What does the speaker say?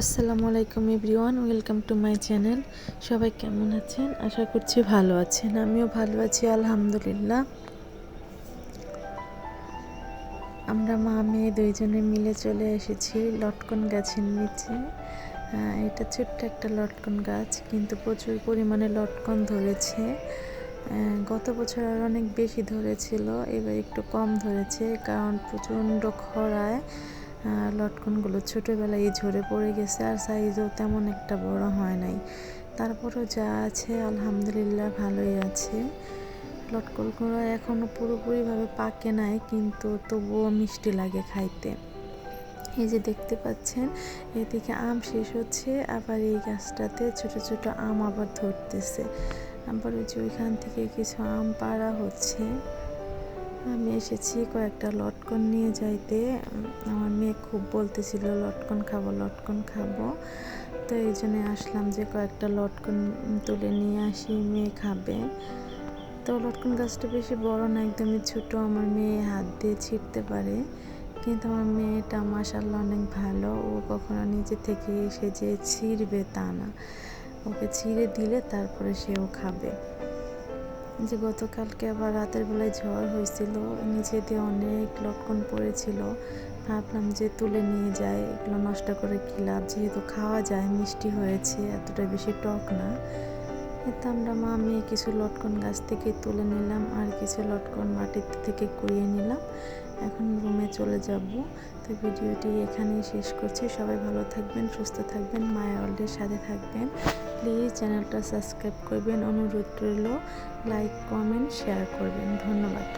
আসসালামু আলাইকুম everyone, welcome to my channel. সবাই কেমন আছেন? আশা করছি ভালো আছেন। আমিও ভালো আছি, আলহামদুলিল্লাহ। আমরা মা, মেয়ে দুইজনে মিলে চলে এসেছি লটকন গাছের নিচে। এটা ছোট্ট একটা লটকন গাছ, কিন্তু প্রচুর পরিমাণে লটকন ধরেছে। গত বছর আর অনেক বেশি ধরেছিল, এবার একটু কম ধরেছে, কারণ প্রচণ্ড খরায়। লটকনগুলো ছোটোবেলায় ঝরে পড়ে গেছে আর সাইজও তেমন একটা বড় হয় নাই। তারপরেও যা আছে, আলহামদুলিল্লাহ ভালোই আছে। লটকনগুলো এখনও পুরোপুরিভাবে পাকে নাই, কিন্তু তবুও মিষ্টি লাগে খাইতে। এই যে দেখতে পাচ্ছেন, এদিকে আম শেষ হচ্ছে, আবার এই গাছটাতে ছোট ছোট আম আবার ধরতেছে। আবার ওই যে ওইখান থেকে কিছু আম পাড়া হচ্ছে। আমি এসেছি কয়েকটা লটকন নিয়ে যাইতে। আমার মেয়ে খুব বলতেছিল, লটকন খাব লটকন খাব। তো এই জন্যে আসলাম যে কয়েকটা লটকন তুলে নিয়ে আসি, মেয়ে খাবে। তো লটকন গাছটা বেশি বড় না, একদমই ছোট। আমার মেয়ে হাত দিয়ে ছিঁড়তে পারে। কিন্তু আমার মেয়েটা মাসাল্লাহ অনেক ভালো। ও কখনো নিজে থেকে এসে যে ছিঁড়বে তা না। ওকে ছিঁড়ে দিলে তারপরে সেও খাবে। যে গতকালকে আবার রাতের বেলায় ঝড় হয়েছিল, নিচে দিয়ে অনেক লটকন পড়েছিল। ভাবলাম যে তুলে নিয়ে যায় এগুলো নষ্ট করে কি লাভ? যেহেতু খাওয়া যায়, মিষ্টি হয়েছে, এতটা বেশি টক না। এতে আমরা মা, মেয়ে কিছু লটকন গাছ থেকে তুলে নিলাম, আর কিছু লটকন মাটির থেকে কুড়িয়ে নিলাম। চলে যাব। তো ভিডিওটি এখানেই শেষ করছি। সবাই ভালো থাকবেন, সুস্থ থাকবেন, মায়া ওয়ার্ল্ডের সাথে থাকবেন। প্লিজ চ্যানেলটা সাবস্ক্রাইব করবেন। অনুরোধ রইল, লাইক, কমেন্ট, শেয়ার করবেন। ধন্যবাদ।